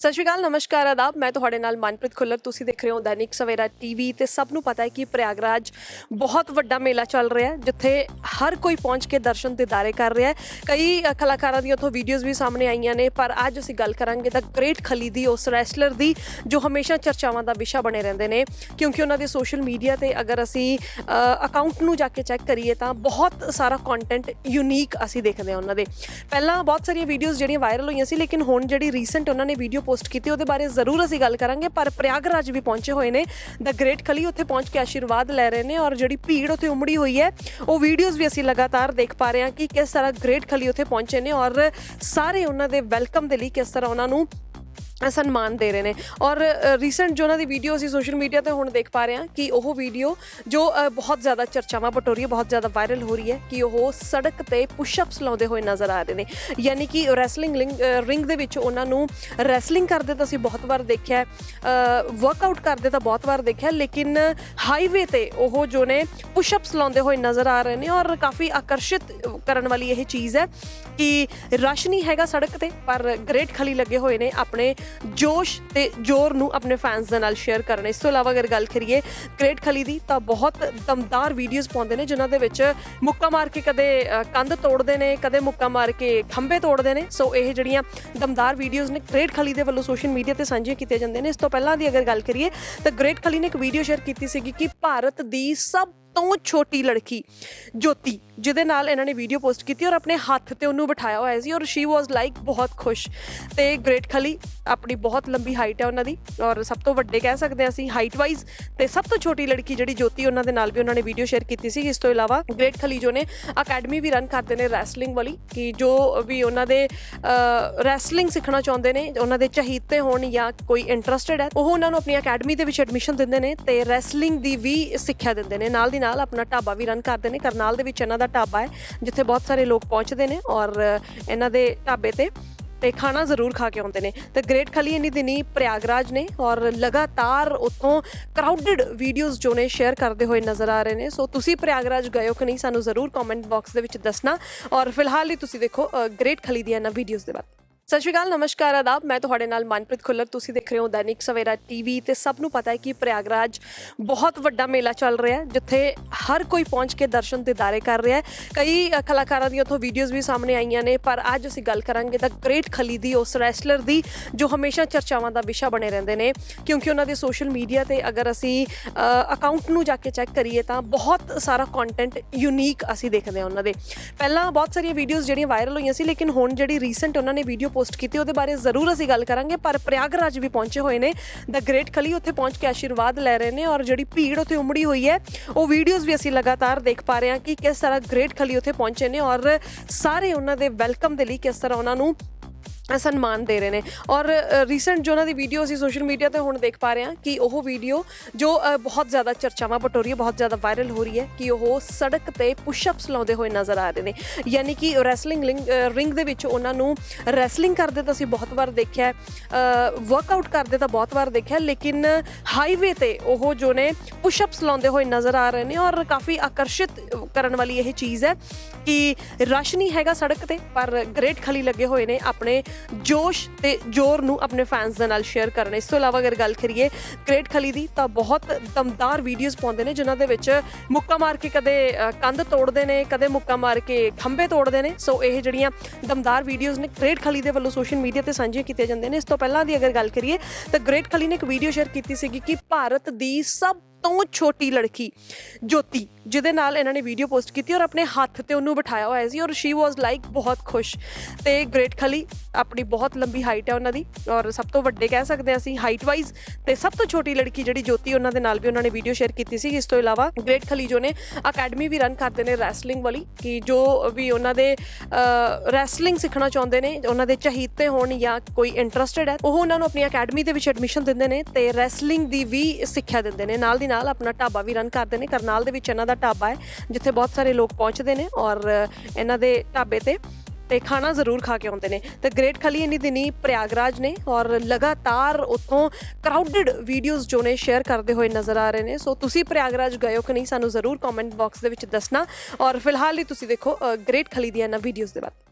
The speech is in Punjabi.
ਸਤਿ ਸ਼੍ਰੀ ਅਕਾਲ, ਨਮਸਕਾਰ, ਆਦਾਬ। ਮੈਂ ਤੁਹਾਡੇ ਨਾਲ ਮਨਪ੍ਰੀਤ ਖੁੱਲਰ। ਤੁਸੀਂ ਦੇਖ ਰਹੇ ਹੋ ਦੈਨਿਕ ਸਵੇਰਾ ਟੀਵੀ ਤੇ ਸਭ ਨੂੰ ਪਤਾ ਹੈ ਕਿ ਪ੍ਰਯਾਗਰਾਜ ਬਹੁਤ ਵੱਡਾ ਮੇਲਾ ਚੱਲ ਰਿਹਾ ਹੈ, ਜਿੱਥੇ ਹਰ ਕੋਈ ਪਹੁੰਚ ਕੇ ਦਰਸ਼ਨ ਦਿਦਾਰੇ ਕਰ ਰਿਹਾ ਹੈ। ਕਈ ਕਲਾਕਾਰਾਂ ਦੀਆਂ ਉੱਥੋਂ ਵੀਡੀਓਜ਼ ਵੀ ਸਾਹਮਣੇ ਆਈਆਂ ਨੇ, ਪਰ ਅੱਜ ਅਸੀਂ ਗੱਲ ਕਰਾਂਗੇ ਤਾਂ ਗ੍ਰੇਟ ਖਲੀ ਦੀ, ਉਸ ਰੈਸਲਰ ਦੀ, ਜੋ ਹਮੇਸ਼ਾ ਚਰਚਾਵਾਂ ਦਾ ਵਿਸ਼ਾ ਬਣੇ ਰਹਿੰਦੇ ਨੇ। ਕਿਉਂਕਿ ਉਹਨਾਂ ਦੇ ਸੋਸ਼ਲ ਮੀਡੀਆ ਤੇ ਅਗਰ ਅਸੀਂ ਅਕਾਊਂਟ ਨੂੰ ਜਾ ਕੇ ਚੈੱਕ ਕਰੀਏ ਤਾਂ ਬਹੁਤ ਸਾਰਾ ਕੰਟੈਂਟ ਯੂਨੀਕ ਅਸੀਂ ਦੇਖਦੇ ਹਾਂ ਉਹਨਾਂ ਦੇ। ਪਹਿਲਾਂ ਬਹੁਤ ਸਾਰੀਆਂ ਵੀਡੀਓਜ਼ ਜਿਹੜੀਆਂ ਵਾਇਰਲ ਹੋਈਆਂ ਸੀ, ਲੇਕਿਨ ਹੁਣ ਜਿਹੜੀ ਰੀਸੈਂਟ ਉਹਨਾਂ ਨੇ ਵੀਡੀਓ ਪੋਸਟ ਕੀਤੀ, ਉਹਦੇ ਬਾਰੇ ਜ਼ਰੂਰ ਅਸੀਂ ਗੱਲ ਕਰਾਂਗੇ। ਪਰ ਪ੍ਰਯਾਗਰਾਜ ਵੀ ਪਹੁੰਚੇ ਹੋਏ ਨੇ। ਦ ਗ੍ਰੇਟ ਖਲੀ ਉੱਥੇ ਪਹੁੰਚ ਕੇ ਆਸ਼ੀਰਵਾਦ ਲੈ ਰਹੇ ਨੇ ਔਰ ਜਿਹੜੀ ਭੀੜ ਉੱਥੇ ਉਮੜੀ ਹੋਈ ਹੈ, ਉਹ ਵੀਡੀਓਜ਼ ਵੀ ਅਸੀਂ ਲਗਾਤਾਰ ਦੇਖ ਪਾ ਰਹੇ ਹਾਂ ਕਿ ਕਿਸ ਤਰ੍ਹਾਂ ਗ੍ਰੇਟ ਖਲੀ ਉੱਥੇ ਪਹੁੰਚੇ ਨੇ ਔਰ ਸਾਰੇ ਉਹਨਾਂ ਦੇ ਵੈਲਕਮ ਦੇ ਲਈ ਕਿਸ ਤਰ੍ਹਾਂ ਉਹਨਾਂ ਨੂੰ ਸਨਮਾਨ ਦੇ ਰਹੇ ਨੇ। ਔਰ ਰੀਸੈਂਟ ਜੋ ਉਹਨਾਂ ਦੀ ਵੀਡੀਓ ਅਸੀਂ ਸੋਸ਼ਲ ਮੀਡੀਆ ਤੇ ਹੁਣ ਦੇਖ ਪਾ ਰਹੇ ਹਾਂ ਕਿ ਉਹ ਵੀਡੀਓ ਜੋ ਬਹੁਤ ਜ਼ਿਆਦਾ ਚਰਚਾਵਾਂ ਬਟੋ ਰਹੀ ਹੈ, ਬਹੁਤ ਜ਼ਿਆਦਾ ਵਾਇਰਲ ਹੋ ਰਹੀ ਹੈ ਕਿ ਉਹ ਸੜਕ ਤੇ ਪੁਸ਼ਅਪਸ ਲਾਉਂਦੇ ਹੋਏ ਨਜ਼ਰ ਆ ਰਹੇ ਨੇ। ਯਾਨੀ ਕਿ ਰੈਸਲਿੰਗ ਰਿੰਗ ਦੇ ਵਿੱਚ ਉਹਨਾਂ ਨੂੰ ਰੈਸਲਿੰਗ ਕਰਦੇ ਤਾਂ ਅਸੀਂ ਬਹੁਤ ਵਾਰ ਦੇਖਿਆ ਵਰਕਆਊਟ ਕਰਦੇ ਤਾਂ ਬਹੁਤ ਵਾਰ ਦੇਖਿਆ, ਲੇਕਿਨ ਹਾਈਵੇ ਤੇ ਉਹ ਜੋ ਨੇ ਪੁਸ਼ਅਪਸ ਲਾਉਂਦੇ ਹੋਏ ਨਜ਼ਰ ਆ ਰਹੇ ਨੇ। ਔਰ ਕਾਫੀ ਆਕਰਸ਼ਿਤ ਕਰਨ ਵਾਲੀ ਇਹ ਚੀਜ਼ ਹੈ ਕਿ ਰਸ਼ ਨਹੀਂ ਹੈਗਾ ਸੜਕ ਤੇ, ਪਰ ਗ੍ਰੇਟ ਖਲੀ ਲੱਗੇ ਹੋਏ ਨੇ ਆਪਣੇ ਜੋਸ਼ ਤੇ ਜ਼ੋਰ ਨੂੰ ਆਪਣੇ ਫੈਨਸ ਦੇ ਨਾਲ ਸ਼ੇਅਰ ਕਰਨ। ਇਸ ਤੋਂ ਇਲਾਵਾ ਅਗਰ ਗੱਲ ਕਰੀਏ ਗ੍ਰੇਟ ਖਲੀ ਦੀ, ਤਾਂ ਬਹੁਤ ਦਮਦਾਰ ਵੀਡੀਓਜ਼ ਪਾਉਂਦੇ ਨੇ, ਜਿਨ੍ਹਾਂ ਦੇ ਵਿੱਚ ਮੁੱਕਾ ਮਾਰ ਕੇ ਕਦੇ ਕੰਧ ਤੋੜਦੇ ਨੇ, ਕਦੇ ਮੁੱਕਾ ਮਾਰ ਕੇ ਖੰਭੇ ਤੋੜਦੇ ਨੇ। ਸੋ ਇਹ ਜਿਹੜੀਆਂ ਦਮਦਾਰ ਵੀਡੀਓਜ਼ ਨੇ ਗ੍ਰੇਟ ਖਲੀ ਦੇ ਵੱਲੋਂ ਸੋਸ਼ਲ ਮੀਡੀਆ ਤੇ ਸਾਂਝੀਆਂ ਕੀਤੀਆਂ ਜਾਂਦੀਆਂ ਨੇ। ਇਸ ਤੋਂ ਪਹਿਲਾਂ ਦੀ ਅਗਰ ਗੱਲ ਕਰੀਏ, ਤਾਂ ਗ੍ਰੇਟ ਖਲੀ ਨੇ ਇੱਕ ਵੀਡੀਓ ਸ਼ੇਅਰ ਕੀਤੀ ਸੀਗੀ ਕਿ ਭਾਰਤ ਦੀ ਸਭ ਤੋਂ ਛੋਟੀ ਲੜਕੀ, ਜੋਤੀ, ਜਿਹਦੇ ਨਾਲ ਇਹਨਾਂ ਨੇ ਵੀਡੀਓ ਪੋਸਟ ਕੀਤੀ ਔਰ ਆਪਣੇ ਹੱਥ ਤੇ ਉਹਨੂੰ ਬਿਠਾਇਆ ਹੋਇਆ ਸੀ ਔਰ ਸ਼ੀ ਵਾਸ ਲਾਈਕ ਬਹੁਤ ਖੁਸ਼ ਤੇ ਗ੍ਰੇਟ ਖਲੀ ਆਪਣੀ ਬਹੁਤ ਲੰਬੀ ਹਾਈਟ ਹੈ ਉਹਨਾਂ ਦੀ ਔਰ ਸਭ ਤੋਂ ਵੱਡੇ ਕਹਿ ਸਕਦੇ ਹਾਂ ਅਸੀਂ ਹਾਈਟ ਵਾਈਜ਼ ਤੇ ਸਭ ਤੋਂ ਛੋਟੀ ਲੜਕੀ ਜਿਹੜੀ ਜੋਤੀ ਉਹਨਾਂ ਦੇ ਨਾਲ ਵੀ ਉਹਨਾਂ ਨੇ ਵੀਡੀਓ ਸ਼ੇਅਰ ਕੀਤੀ ਸੀ, ਇਸ ਤੋਂ ਇਲਾਵਾ ਗ੍ਰੇਟ ਖਲੀ ਜੋ ਨੇ ਅਕੈਡਮੀ ਵੀ ਰਨ ਕਰਦੇ ਨੇ ਰੈਸਲਿੰਗ ਵਾਲੀ ਕਿ ਜੋ ਵੀ ਉਹਨਾਂ ਦੇ ਰੈਸਲਿੰਗ ਸਿੱਖਣਾ ਚਾਹੁੰਦੇ ਨੇ, ਉਹਨਾਂ ਦੇ ਚਾਹੀਤੇ ਹੋਣ ਜਾਂ ਕੋਈ ਇੰਟਰਸਟਿਡ ਹੈ, ਉਹ ਉਹਨਾਂ ਨੂੰ ਆਪਣੀ ਅਕੈਡਮੀ ਦੇ ਵਿੱਚ ਐਡਮਿਸ਼ਨ ਦਿੰਦੇ ਨੇ ਤੇ ਰੈਸਲਿੰਗ ਦੀ ਵੀ ਸਿੱਖਿਆ ਦਿੰਦੇ ਨੇ, ਨਾਲ ਦੀ ਨਾਲ ਆਪਣਾ ਢਾਬਾ ਵੀ ਰਨ ਕਰਦੇ ਨੇ। ਕਰਨਾਲ ਦੇ ਵਿੱਚ ਇਹਨਾਂ ਦਾ ਢਾਬਾ ਹੈ, ਜਿੱਥੇ ਬਹੁਤ ਸਾਰੇ ਲੋਕ ਪਹੁੰਚਦੇ ਨੇ ਔਰ ਇਹਨਾਂ ਦੇ ਢਾਬੇ ਤੇ ਤੇ ਖਾਣਾ ਜ਼ਰੂਰ ਖਾ ਕੇ ਆਉਂਦੇ ਨੇ। ਤੇ ਗ੍ਰੇਟ ਖਲੀ ਇੰਨੀ ਦਿਨੀ ਪ੍ਰਯਾਗਰਾਜ ਨੇ ਔਰ ਲਗਾਤਾਰ ਉੱਥੋਂ ਕਰਾਊਡਡ ਵੀਡੀਓਜ਼ ਜੋ ਨੇ ਸ਼ੇਅਰ ਕਰਦੇ ਹੋਏ ਨਜ਼ਰ ਆ ਰਹੇ ਨੇ। ਸੋ ਤੁਸੀਂ ਪ੍ਰਯਾਗਰਾਜ ਗਏ ਹੋ ਕਿ ਨਹੀਂ, ਸਾਨੂੰ ਜ਼ਰੂਰ ਕਮੈਂਟ ਬਾਕਸ ਦੇ ਵਿੱਚ ਦੱਸਣਾ। ਔਰ ਫਿਲਹਾਲ ਹੀ ਤੁਸੀਂ ਦੇਖੋ ਗ੍ਰੇਟ ਖਲੀ ਦੀਆਂ ਇਹਨਾਂ ਵੀਡੀਓਜ਼ ਦੇ ਬਾਰੇ। ਸਤਿ ਸ਼੍ਰੀ ਅਕਾਲ, ਨਮਸਕਾਰ, ਆਦਾਬ। ਮੈਂ ਤੁਹਾਡੇ ਨਾਲ ਮਨਪ੍ਰੀਤ ਖੁੱਲਰ। ਤੁਸੀਂ ਦੇਖ ਰਹੇ ਹੋ ਦੈਨਿਕ ਸਵੇਰਾ ਟੀਵੀ ਤੇ ਸਭ ਨੂੰ ਪਤਾ ਹੈ ਕਿ ਪ੍ਰਯਾਗਰਾਜ ਬਹੁਤ ਵੱਡਾ ਮੇਲਾ ਚੱਲ ਰਿਹਾ ਹੈ, ਜਿੱਥੇ ਹਰ ਕੋਈ ਪਹੁੰਚ ਕੇ ਦਰਸ਼ਨ ਦਿਦਾਰੇ ਕਰ ਰਿਹਾ ਹੈ। ਕਈ ਕਲਾਕਾਰਾਂ ਦੀਆਂ ਉੱਥੋਂ ਵੀਡੀਓਜ਼ ਵੀ ਸਾਹਮਣੇ ਆਈਆਂ ਨੇ, ਪਰ ਅੱਜ ਅਸੀਂ ਗੱਲ ਕਰਾਂਗੇ ਤਾਂ ਗ੍ਰੇਟ ਖਲੀ ਦੀ, ਉਸ ਰੈਸਲਰ ਦੀ, ਜੋ ਹਮੇਸ਼ਾ ਚਰਚਾਵਾਂ ਦਾ ਵਿਸ਼ਾ ਬਣੇ ਰਹਿੰਦੇ ਨੇ। ਕਿਉਂਕਿ ਉਹਨਾਂ ਦੇ ਸੋਸ਼ਲ ਮੀਡੀਆ ਤੇ ਅਗਰ ਅਸੀਂ ਅਕਾਊਂਟ ਨੂੰ ਜਾ ਕੇ ਚੈੱਕ ਕਰੀਏ ਤਾਂ ਬਹੁਤ ਸਾਰਾ ਕੰਟੈਂਟ ਯੂਨੀਕ ਅਸੀਂ ਦੇਖਦੇ ਹਾਂ ਉਹਨਾਂ ਦੇ। ਪਹਿਲਾਂ ਬਹੁਤ ਸਾਰੀਆਂ ਵੀਡੀਓਜ਼ ਜਿਹੜੀਆਂ ਵਾਇਰਲ ਹੋਈਆਂ ਸੀ, ਲੇਕਿਨ ਹੁਣ ਜਿਹੜੀ ਰੀਸੈਂਟ ਉਹਨਾਂ ਨੇ ਵੀਡੀਓ ਪੋਸਟ ਕੀਤੀ, ਉਹਦੇ ਬਾਰੇ ਜ਼ਰੂਰ ਅਸੀਂ ਗੱਲ ਕਰਾਂਗੇ। ਪਰ ਪ੍ਰਯਾਗਰਾਜ ਵੀ ਪਹੁੰਚੇ ਹੋਏ ਨੇ। ਦ ਗ੍ਰੇਟ ਖਲੀ ਉੱਥੇ ਪਹੁੰਚ ਕੇ ਆਸ਼ੀਰਵਾਦ ਲੈ ਰਹੇ ਨੇ ਔਰ ਜਿਹੜੀ ਭੀੜ ਉੱਥੇ ਉਮੜੀ ਹੋਈ ਹੈ, ਉਹ ਵੀਡੀਓਜ਼ ਵੀ ਅਸੀਂ ਲਗਾਤਾਰ ਦੇਖ ਪਾ ਰਹੇ ਹਾਂ ਕਿ ਕਿਸ ਤਰ੍ਹਾਂ ਗ੍ਰੇਟ ਖਲੀ ਉੱਥੇ ਪਹੁੰਚੇ ਨੇ ਔਰ ਸਾਰੇ ਉਹਨਾਂ ਦੇ ਵੈਲਕਮ ਦੇ ਲਈ ਕਿਸ ਤਰ੍ਹਾਂ ਉਹਨਾਂ ਨੂੰ ਸਨਮਾਨ ਦੇ ਰਹੇ ਨੇ। ਔਰ ਰੀਸੈਂਟ ਜੋ ਉਹਨਾਂ ਦੀ ਵੀਡੀਓ ਅਸੀਂ ਸੋਸ਼ਲ ਮੀਡੀਆ ਤੇ ਹੁਣ ਦੇਖ ਪਾ ਰਹੇ ਹਾਂ ਕਿ ਉਹ ਵੀਡੀਓ ਜੋ ਬਹੁਤ ਜ਼ਿਆਦਾ ਚਰਚਾਵਾਂ ਬਟੋ ਰਹੀ ਹੈ ਬਹੁਤ ਜ਼ਿਆਦਾ ਵਾਇਰਲ ਹੋ ਰਹੀ ਹੈ ਕਿ ਉਹ ਸੜਕ ਤੇ ਪੁਸ਼ਅਪਸ ਲਾਉਂਦੇ ਹੋਏ ਨਜ਼ਰ ਆ ਰਹੇ ਨੇ। ਯਾਨੀ ਕਿ ਰੈਸਲਿੰਗ ਰਿੰਗ ਦੇ ਵਿੱਚ ਉਹਨਾਂ ਨੂੰ ਰੈਸਲਿੰਗ ਕਰਦੇ ਤਾਂ ਅਸੀਂ ਬਹੁਤ ਵਾਰ ਦੇਖਿਆ ਵਰਕਆਊਟ ਕਰਦੇ ਤਾਂ ਬਹੁਤ ਵਾਰ ਦੇਖਿਆ, ਲੇਕਿਨ ਹਾਈਵੇ ਤੇ ਉਹ ਜੋ ਨੇ ਪੁਸ਼ਅਪਸ ਲਾਉਂਦੇ ਹੋਏ ਨਜ਼ਰ ਆ ਰਹੇ ਨੇ। ਔਰ ਕਾਫੀ ਆਕਰਸ਼ਿਤ ਕਰਨ ਵਾਲੀ ਇਹ ਚੀਜ਼ ਹੈ ਕਿ ਰਸ਼ ਨਹੀਂ ਹੈਗਾ ਸੜਕ ਤੇ, ਪਰ ਗ੍ਰੇਟ ਖਲੀ ਲੱਗੇ ਹੋਏ ਨੇ ਆਪਣੇ ਜੋਸ਼ ਤੇ ਜ਼ੋਰ ਨੂੰ ਆਪਣੇ ਫੈਨਸ ਦੇ ਨਾਲ ਸ਼ੇਅਰ ਕਰਨ। ਇਸ ਤੋਂ ਇਲਾਵਾ ਅਗਰ ਗੱਲ ਕਰੀਏ ਗ੍ਰੇਟ ਖਲੀ ਦੀ, ਤਾਂ ਬਹੁਤ ਦਮਦਾਰ ਵੀਡੀਓਜ਼ ਪਾਉਂਦੇ ਨੇ, ਜਿਨ੍ਹਾਂ ਦੇ ਵਿੱਚ ਮੁੱਕਾ ਮਾਰ ਕੇ ਕਦੇ ਕੰਧ ਤੋੜਦੇ ਨੇ, ਕਦੇ ਮੁੱਕਾ ਮਾਰ ਕੇ ਖੰਭੇ ਤੋੜਦੇ ਨੇ। ਸੋ ਇਹ ਜਿਹੜੀਆਂ ਦਮਦਾਰ ਵੀਡੀਓਜ਼ ਨੇ ਗ੍ਰੇਟ ਖਲੀ ਦੇ ਵੱਲੋਂ ਸੋਸ਼ਲ ਮੀਡੀਆ ਤੇ ਸਾਂਝੀਆਂ ਕੀਤੀਆਂ ਜਾਂਦੀਆਂ ਨੇ। ਇਸ ਤੋਂ ਪਹਿਲਾਂ ਦੀ ਅਗਰ ਗੱਲ ਕਰੀਏ, ਤਾਂ ਗ੍ਰੇਟ ਖਲੀ ਨੇ ਇੱਕ ਵੀਡੀਓ ਸ਼ੇਅਰ ਕੀਤੀ ਸੀਗੀ ਕਿ ਭਾਰਤ ਦੀ ਸਭ ਤੋਂ ਛੋਟੀ ਲੜਕੀ, ਜੋਤੀ, ਜਿਹਦੇ ਨਾਲ ਇਹਨਾਂ ਨੇ ਵੀਡੀਓ ਪੋਸਟ ਕੀਤੀ ਔਰ ਆਪਣੇ ਹੱਥ ਤੇ ਉਹਨੂੰ ਬਿਠਾਇਆ ਹੋਇਆ ਸੀ ਔਰ ਸ਼ੀ ਵਾਸ ਲਾਈਕ ਬਹੁਤ ਖੁਸ਼ ਤੇ ਗ੍ਰੇਟ ਖਲੀ ਆਪਣੀ ਬਹੁਤ ਲੰਬੀ ਹਾਈਟ ਹੈ ਉਹਨਾਂ ਦੀ ਔਰ ਸਭ ਤੋਂ ਵੱਡੇ ਕਹਿ ਸਕਦੇ ਹਾਂ ਅਸੀਂ ਹਾਈਟ ਵਾਈਜ਼ ਤੇ ਸਭ ਤੋਂ ਛੋਟੀ ਲੜਕੀ ਜਿਹੜੀ ਜੋਤੀ ਉਹਨਾਂ ਦੇ ਨਾਲ ਵੀ ਉਹਨਾਂ ਨੇ ਵੀਡੀਓ ਸ਼ੇਅਰ ਕੀਤੀ ਸੀ, ਇਸ ਤੋਂ ਇਲਾਵਾ ਗ੍ਰੇਟ ਖਲੀ ਜੋ ਨੇ ਅਕੈਡਮੀ ਵੀ ਰਨ ਕਰਦੇ ਨੇ ਰੈਸਲਿੰਗ ਵਾਲੀ ਕਿ ਜੋ ਵੀ ਉਹਨਾਂ ਦੇ ਰੈਸਲਿੰਗ ਸਿੱਖਣਾ ਚਾਹੁੰਦੇ ਨੇ, ਉਹਨਾਂ ਦੇ ਚਾਹੀਤੇ ਹੋਣ ਜਾਂ ਕੋਈ ਇੰਟਰਸਟਿਡ ਹੈ, ਉਹ ਉਹਨਾਂ ਨੂੰ ਆਪਣੀ ਅਕੈਡਮੀ ਦੇ ਵਿੱਚ ਐਡਮਿਸ਼ਨ ਦਿੰਦੇ ਨੇ ਤੇ ਰੈਸਲਿੰਗ ਦੀ ਵੀ ਸਿੱਖਿਆ ਦਿੰਦੇ ਨੇ, ਨਾਲ ਦੀ ਨਾਲ ਆਪਣਾ ਢਾਬਾ ਵੀ ਰਨ ਕਰਦੇ ਨੇ। ਕਰਨਾਲ ਦੇ ਵਿੱਚ ਇਹਨਾਂ ਦਾ ਢਾਬਾ ਹੈ, ਜਿੱਥੇ ਬਹੁਤ ਸਾਰੇ ਲੋਕ ਪਹੁੰਚਦੇ ਨੇ ਔਰ ਇਹਨਾਂ ਦੇ ਢਾਬੇ ਤੇ ਤੇ ਖਾਣਾ ਜ਼ਰੂਰ ਖਾ ਕੇ ਆਉਂਦੇ ਨੇ। ਤੇ ਗ੍ਰੇਟ ਖਲੀ ਇੰਨੀ ਦਿਨੀ ਪ੍ਰਯਾਗਰਾਜ ਨੇ ਔਰ ਲਗਾਤਾਰ ਉੱਥੋਂ ਕਰਾਊਡਡ ਵੀਡੀਓਜ਼ ਜੋ ਨੇ ਸ਼ੇਅਰ ਕਰਦੇ ਹੋਏ ਨਜ਼ਰ ਆ ਰਹੇ ਨੇ। ਸੋ ਤੁਸੀਂ ਪ੍ਰਯਾਗਰਾਜ ਗਏ ਹੋ ਕਿ ਨਹੀਂ, ਸਾਨੂੰ ਜ਼ਰੂਰ ਕਮੈਂਟ ਬਾਕਸ ਦੇ ਵਿੱਚ ਦੱਸਣਾ। ਔਰ ਫਿਲਹਾਲ ਹੀ ਤੁਸੀਂ ਦੇਖੋ ਗ੍ਰੇਟ ਖਲੀ ਦੀਆਂ ਇਹਨਾਂ ਵੀਡੀਓਜ਼ ਦੇ ਬਾਰੇ।